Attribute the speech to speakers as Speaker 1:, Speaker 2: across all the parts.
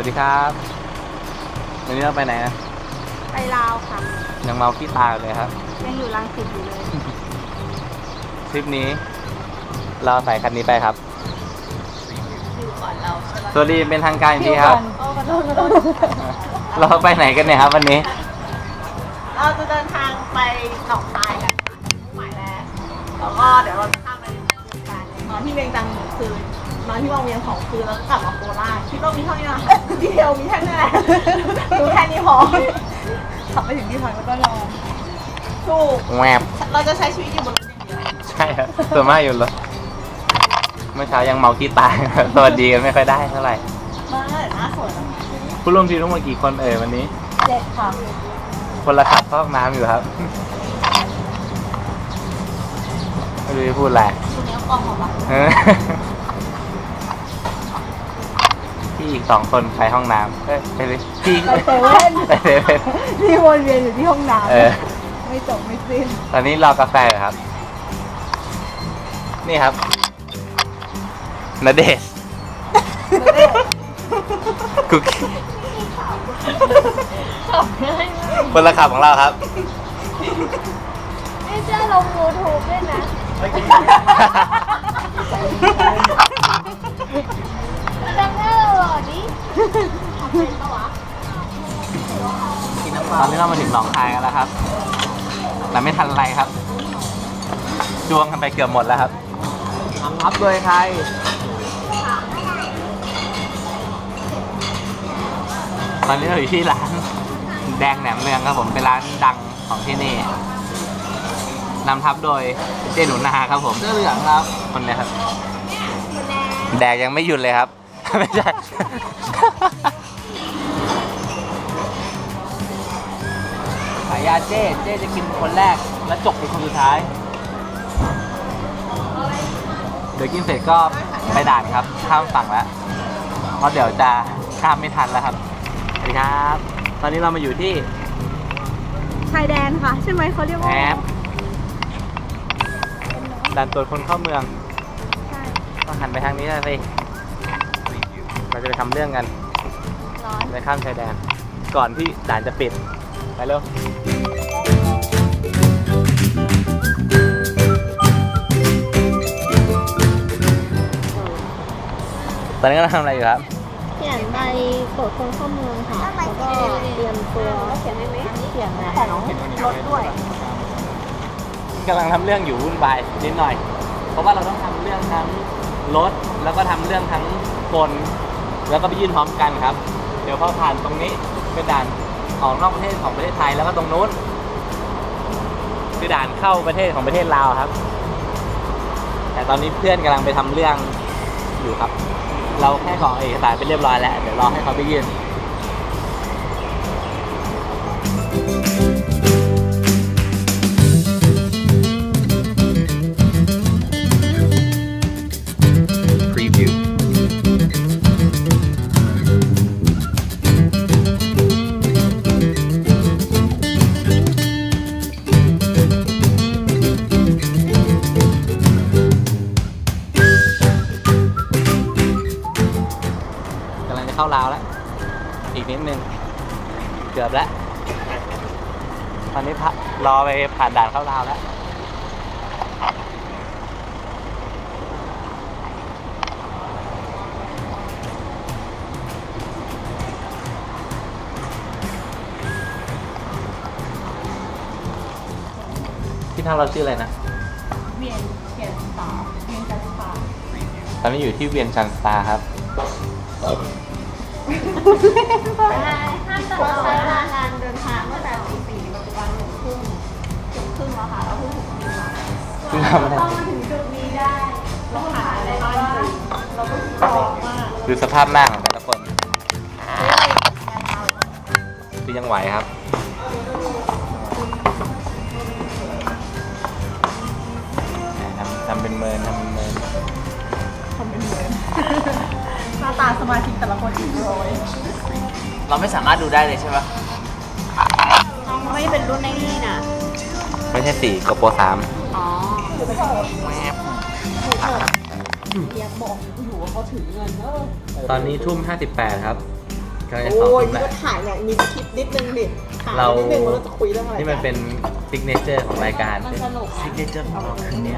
Speaker 1: วัสดีครับวันนี้เราไปไหนนะ
Speaker 2: ไปลาวค่ะ
Speaker 1: ยังเมาขี้ตาอยู่เลยครับ
Speaker 2: ยังอยู่รังสิตอยู่เลย
Speaker 1: ทริปนี้ เราใส่คันนี้ไปครับ
Speaker 2: อยู่ก่อนเราใช่ไหม
Speaker 1: สวัสดีเป็นทางการอีกทีครับ
Speaker 2: โอ้ขอโทษขอโทษ
Speaker 1: เราไปไหนกันเนี่ยครับวันนี้
Speaker 2: เราจะเดินทางไปหนองคายกันค่ะหมายแรกแล้วก็เดี๋ยวเราจะข้ามไปเวียงจันทร์นอนที่เวียงจันทร์หนึ่งคืน นอนที่วังเวียงสองคืนแล้วก็กลับมาโคราชที่ต้องมีเท่านี้นะคะดีเทลมีแค่นี้แหละดูแค่นี้พอขับไปถึงที่พักแล้วก็นอนถูก
Speaker 1: แวบ
Speaker 2: เราจะใช้ชีวิตอยู่บนรถอย่างเดียว
Speaker 1: ใช่ครับส่วนมากอยู่รถเมื่อเช้ายังเมาขี้ตาสวัสดีกันไม่ค่อยได้เท่าไหร่
Speaker 2: มาหน้าสวยนะคะ
Speaker 1: ผู้ร่วมทีมทั้งหมดกี่คนเอ่ยวันนี้
Speaker 2: เจ็ดค่ะ
Speaker 1: คนละขับเข้าห้องน้ำอยู่ครับไม่รู้จะพูดอะไร
Speaker 2: คุณนี้กองของเรา
Speaker 1: เออ พี่อีกสองคนไปห้องน้ำเอ้ยไปเลยพี่
Speaker 2: ไปเซเว่น
Speaker 1: ไปเซเว่น
Speaker 2: ที่วนเวียนอยู่ที่ห้องน้
Speaker 1: เออำ
Speaker 2: ไม่จบไม่สิ้น
Speaker 1: ตอนนี้รอกาแฟอยู่ครับ นี่ครับนาเดชน์คุกกี้คนละขับของเราครับ
Speaker 3: ไม่เชื่อลงยูทูบด้วยนะ จำได้เหรอดิ
Speaker 1: ตอนนี้เรามาถึงหนองคายกันแล้วครับ แต่ไม่ทันไรครับจวงกันไปเกือบหมดแล้วครับทำพับโดยใครตอนนี้เราอยู่ที่ร้านแดงแหนมเนืองครับผมเป็นร้านดังของที่นี่นำทับโดยเจหนูนาครับผมเสื้อเหลืองครับคนนี้ครับ แดกยังไม่หยุดเลยครับ ไม่ใช่ขายยาเจ้เจ้จะกินคนแรก แล้วจบเป็นคนสุดท้าย เดี๋ยวกินเสร็จก็ไปด่านครับ ข้ามฝั่งแล้ว เพราะเดี๋ยวจะข้ามไม่ทันแล้วครับ สวัสดีครับ ตอนนี้เรามาอยู่ที่
Speaker 2: ชายแดนค่ะ ใช่ไหมเขาเรียกว่า
Speaker 1: แอปด่านตรวจคนเข้าเมือง
Speaker 2: ใช่
Speaker 1: ต้องหันไปทางนี้นะสิ เราจะไปทำเรื่องกัน
Speaker 2: ร้อน
Speaker 1: ไปข้ามชายแดน ก่อนที่ด่านจะปิด ไปเร็วตอนนี้กำลังทำอะไรอยู่ครับ
Speaker 3: เขียนใบตรวจคนเข้าเมืองค่ะแล้วก็เตรียมตัวเขียนได้ไหมเขียนนะ
Speaker 2: ของรถด้วย
Speaker 1: กำลังทำเรื่องอยู่วุ่นวายนิดหน่อย เพราะว่าเราต้องทำเรื่องทั้งรถแล้วก็ทำเรื่องทั้งคน แล้วก็ไปยื่นพร้อมกันครับ เดี๋ยวพอผ่านตรงนี้เป็นด่านของนอกประเทศของประเทศไทยแล้วก็ตรงนู้นคือด่านเข้าประเทศของประเทศลาวครับ แต่ตอนนี้เพื่อนกำลังไปทำเรื่องอยู่ครับ เราแค่ขอเอกสารไปเรียบร้อยแล้วเดี๋ยวรอให้เขาไปยื่น กือบแล้วตอนนี้พะรอไปผ่านด่านเข้าลาวแล้วที่ท่าเราชื่ออะไรนะ
Speaker 2: เวียนเขียนสาวเวียนจันทร์สาว
Speaker 1: ตอนนี้อยู่ที่เวียงจันทร์สตาร์ครับ
Speaker 3: ห้ามตลอดเวลาการเดินทางตั้งแต่ตีสี่ปัจจุบันหนึ่งทุ่มถึงครึ่งแล้วค่ะเราเพิ่งถึงที่มา
Speaker 1: คือทำอะไร
Speaker 3: ต้องมาถึงจุดนี้ได้ต้องผ่านอะไรบ้าง
Speaker 2: เราก็ชอบมาก
Speaker 1: ดูสภาพหน้าของแต่ละคนคือยังไหวครับทำทำเป็นเมินทำ
Speaker 2: ตาสมาชิกแต่ละคนอีกร้อย
Speaker 1: เราไม่สามารถดูได้เลยใช่ไหม
Speaker 3: น้องไม่ได้เป็นรุ่นในนี่นะ
Speaker 1: ไม่ใช่สี่กโปรสาม
Speaker 3: อ๋อ
Speaker 2: เรียกบอกอยู่ว่าเขาถือเงินเออ
Speaker 1: ตอนนี้ทุ่มห้าสิบแปดครับก็จะสอง
Speaker 2: โอ้ย
Speaker 1: ทุ่ม
Speaker 2: นี่
Speaker 1: แห
Speaker 2: ก็
Speaker 1: ละ
Speaker 2: ถ่ายเนี่ยมีคลิปนิดนึงดิถ่าย
Speaker 1: เรา
Speaker 2: นิดนึงว่าเราจะคุยเรื่องอะไร
Speaker 1: นี่มันเป็นซิกเนเจอร์ของรายการ
Speaker 2: มันสนุก
Speaker 1: ซิกเนเจอร์ของเราคืนนี้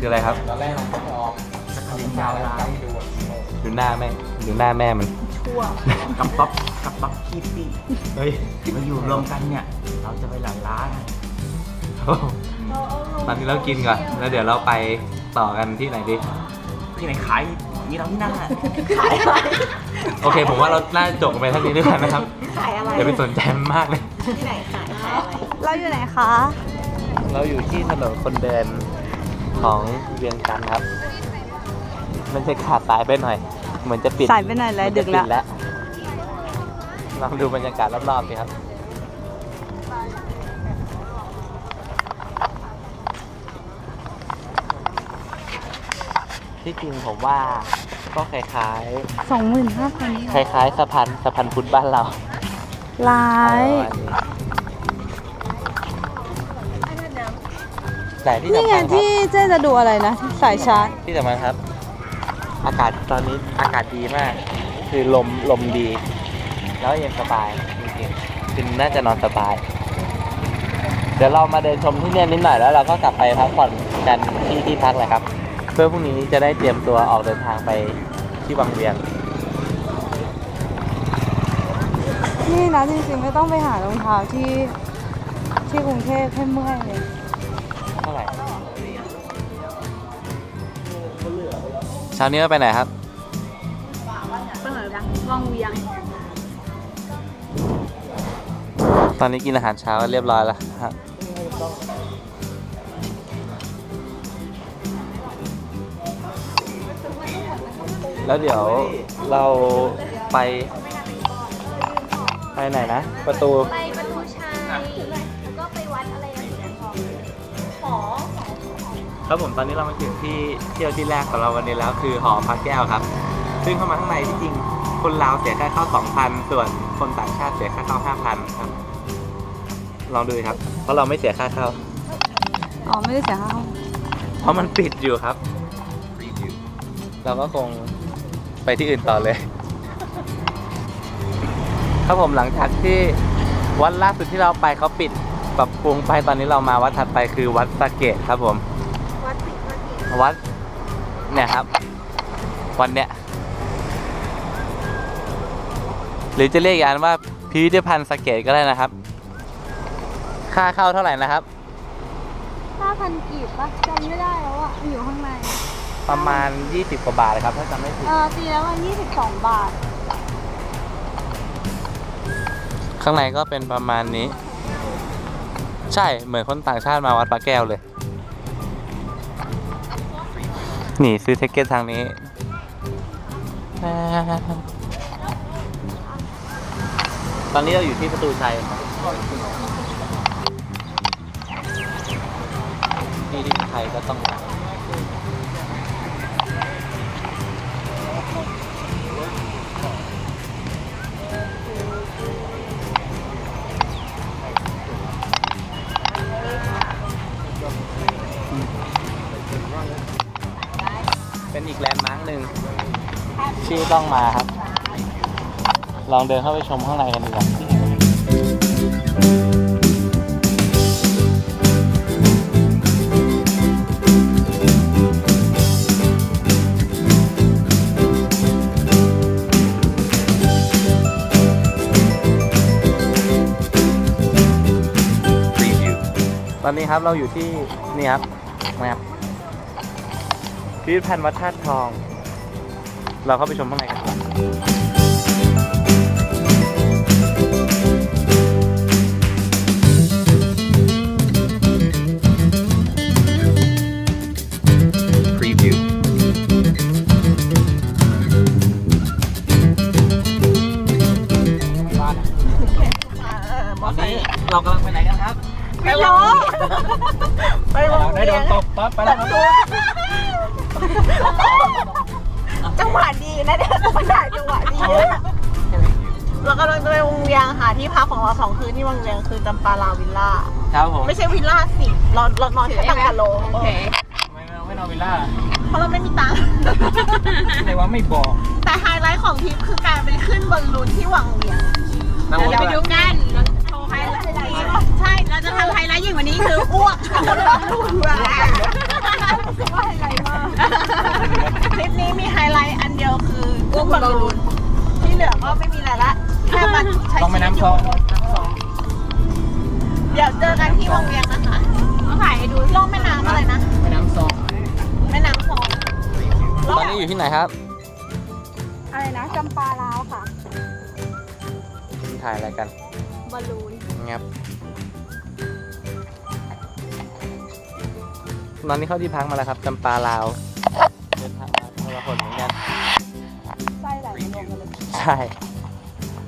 Speaker 1: คืออะไรครับ
Speaker 4: ตอนแรกเราก็ออกส กลินยาวร้ายดู
Speaker 1: ดูหน้าแม่ดูหน้าแม่มัน
Speaker 2: ชั่ว
Speaker 4: กับป๊อปกับป๊อปคีปี้
Speaker 1: เฮ้ย
Speaker 4: มาอยู่รวมกันเนี่ย เราจะไปหลายร้าน
Speaker 1: ตอนนี้เรากินก่อน แล้วเดี๋ยวเราไปต่อกันที่ไหนดี
Speaker 4: ที่ไหนขาย มีเราที่นั่นแหละ
Speaker 2: ขายอะไร
Speaker 1: โอเค ผมว่าเราน่าจะจบกันไปเท่านี้ด้วยกันนะครับ
Speaker 2: ขายอะไร
Speaker 1: อย่าไปสนใจมันมากเลย
Speaker 2: ที่ไหนขายขายอะไร
Speaker 3: เราอยู่ไหนคะ
Speaker 1: เราอยู่ที่ถนนคนเดินของเวียงจันทร์ครับ มันจะขาดสายไปหน่อย เหมือนจะปิด
Speaker 3: สายไปหน่อยแล้ว
Speaker 1: เหมือนจะ
Speaker 3: ดึกแล้ว
Speaker 1: ปิแล้ว ลองดูบรรยากาศรอบๆสิครับที่จริงผมว่าก็คล้าย
Speaker 3: สองหมื่นห้าพัน
Speaker 1: ๆ คล้ายๆสะพานสะพานพุทธบ้านเรา
Speaker 3: ร้าย
Speaker 1: แต่ที่
Speaker 3: นี่
Speaker 1: สำ
Speaker 3: ไง
Speaker 1: คัญครับ
Speaker 3: ที่เจ๊จะดูอะไรนะ สายชาร์จ
Speaker 1: ที่สำคัญครับ อากาศตอนนี้อากาศดีมาก คือลมลมดี แล้วเย็นสบายจริงๆคือน่าจะนอนสบาย เดี๋ยวเรามาเดินชมที่เนี่ยนิดหน่อยแล้วเราก็กลับไปพักผ่อนกันที่ที่พักเลยครับ เพื่อพรุ่งนี้จะได้เตรียมตัวออกเดินทางไปที่วังเวียง
Speaker 3: นี่นะจริงๆไม่ต้องไปหารองเท้าที่ที่กรุงเทพให้เมื่อยเลย
Speaker 1: เช้านี้เราไปไหนครับ
Speaker 3: ไปไหนดังวังเวียง
Speaker 1: ตอนนี้กินอาหารเช้าเรียบร้อยแล้วครับแล้วเดี๋ยวเราไป ไปไหนนะ ประตู
Speaker 5: ไป
Speaker 1: ครับผมตอนนี้เรามาถึงที่เที่ยวที่แรกของเราวันนี้แล้วคือหอพระแก้วครับ ซึ่งเข้ามาข้างในที่จริงคนลาวเสียค่าเข้า2,000 ส่วนคนต่างชาติเสียค่าเข้า5,000ครับ ลองดูครับ เพราะเราไม่เสียค่าเข้า
Speaker 3: อ๋อไม่ได้เสียค่าห้อง
Speaker 1: เพราะมันปิดอยู่ครับ
Speaker 6: Preview.
Speaker 1: เราก็คงไปที่อื่นต่อเลย ครับผมหลังจากที่วัดล่าสุดที่เราไปเขาปิดปรับปรุงไปตอนนี้เรามาวัดถัดไปคือวัดสะเกตครับผม
Speaker 5: วัดปิด วัดปิด
Speaker 1: วัดเนี่ยครับ วันเนี้ยหรือจะเรียกอย่างว่าพิพิธภัณฑ์สะเกตก็ได้นะครับ ค่าเข้าเท่าไหร่นะครับ
Speaker 3: ห้าพันกีบปะจำไม่ได้แล้วอะอยู่ข้างใน
Speaker 1: ประมาณ 20 กว่าบาทนะครับ ถ้าจำไม่ผิด
Speaker 3: เออตีแล้วว่ายี่สิบสองบาท
Speaker 1: ข้างในก็เป็นประมาณนี้ ใช่เหมือนคนต่างชาติมาวัดพระแก้วเลย นี่ซื้อเทคเก็ตทางนี้ ตอนนี้เราอยู่ที่ประตูชัยที่ที่ไทยก็ต้องมา ที่ต้องมาครับ ลองเดินเข้าไปชมข้างในกันดีกว่าตอนนี้ครับเราอยู่ที่นี่ครับนะครับพิพิธภัณฑ์วัดธาตุทอง เราเข้าไปชมข้างในกันดีกว่า
Speaker 6: Preview.
Speaker 1: ตอนนี้เรากำลังไปไหนกันครับ
Speaker 2: ไม่รู้ ไปวง
Speaker 4: ได้
Speaker 2: เวี
Speaker 4: โด
Speaker 2: ย
Speaker 4: น
Speaker 2: ง
Speaker 4: ตบปั๊บไปแล้วครับ
Speaker 2: จังหวะดีนะเนี่ยไม่ได้จังหวะดีนะเรากำลังจะไปวงเวียงค่ะที่พักของเราสองคืนที่วงเวียงคือจำปาลาวิลล่า
Speaker 1: ครับผม
Speaker 2: ไม่ใช่วิลล่าสิเราเรานอนแค่ตังกะโล
Speaker 1: ไม่ไม่นอนวิลล่า
Speaker 2: เพราะเราไม่มีตังค์
Speaker 4: แต่ว่าไม่บอก
Speaker 2: แต่ไฮไลท์ของทริปคือการไปขึ้นบอลลูนที่วังเวียง
Speaker 1: นั่งรถ
Speaker 2: เดี๋ยวไป
Speaker 1: ด้วย
Speaker 2: ดูกันเราโชว์ไฮไลท์ใช่ เราจะทำไฮไลท์ยิ่งกว่านี้คืออ้วกโชว์บอลลูนว่าไฮไลท์มากคลิป นี้มีไฮไลท์อันเดียวคืออ้วกบอลลูนที่เหลือก็ไม่มีอะไรละแค่มาใช้
Speaker 1: ต้องไป
Speaker 2: ชีวิต
Speaker 1: น้ำ
Speaker 2: อ
Speaker 1: ซ
Speaker 2: ยู่
Speaker 1: อง
Speaker 2: เดี๋ยวเจอกันที่วังเวียงนะคะเอาถ่ายให้ดูล่องแม่น้ำอะไรนะ
Speaker 1: ไปน้ำซอง
Speaker 2: แม่น้ำคลอง
Speaker 1: ตอนนี้อยู่ที่ไหนครับ
Speaker 3: อะไรนะจำปาลาวค่ะ
Speaker 1: ถ่ายอะไรกัน
Speaker 3: บอลลูน
Speaker 1: งับตอนนี้เข้าที่พักมาแล้วครับจำปาลาวเดินทางมาคน ละคนเหมือนกัน
Speaker 3: ไส้ไหลรวมกันเลย
Speaker 1: ใช่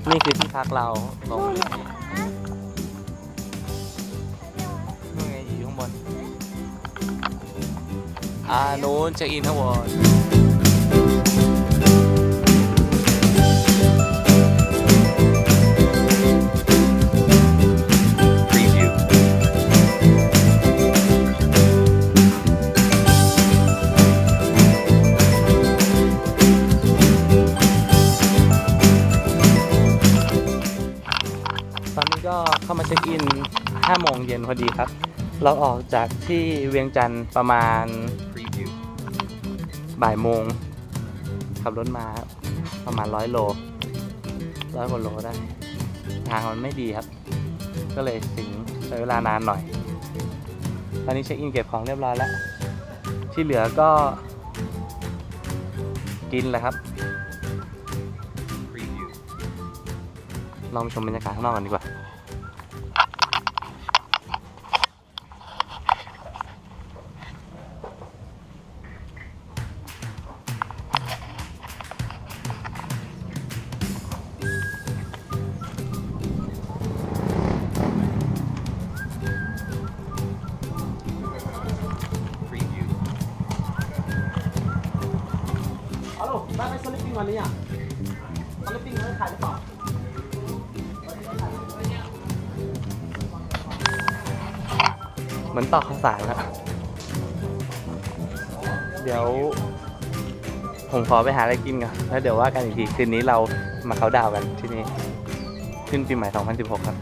Speaker 1: นี่คือที่พักเราตรงนี้นี่ไงอยู่ข้างบน อ่านู้นเช็คอินข้างบน เข้ามาเช็คอิน 5 โมงเย็นพอดีครับ เราออกจากที่เวียงจันทร์ประมาณ
Speaker 6: Preview.
Speaker 1: บ่ายโมง ขับรถมาประมาณร้อยโลร้อยกว่าโลได้ ทางมันไม่ดีครับ ก็เลยถึงใช้เวลานานหน่อย ตอนนี้เช็คอินเก็บของเรียบร้อยแล้ว ที่เหลือก็กินแหละครับ
Speaker 6: Preview.
Speaker 1: ลองชมบรรยากาศข้างนอกกันดีกว่า
Speaker 4: ไหมอะตอนนี้ปิ้งเขาขายหรือเปล่า
Speaker 1: เหมือนตอกข้าวสารครับเดี๋ยว ผมขอไปหาอะไรกินก่อนแล้วเดี๋ยวว่ากันอีกทีคืนนี้เรามาเขาดาวกันที่นี่ขึ้นปีใหม่ 2016 ครับ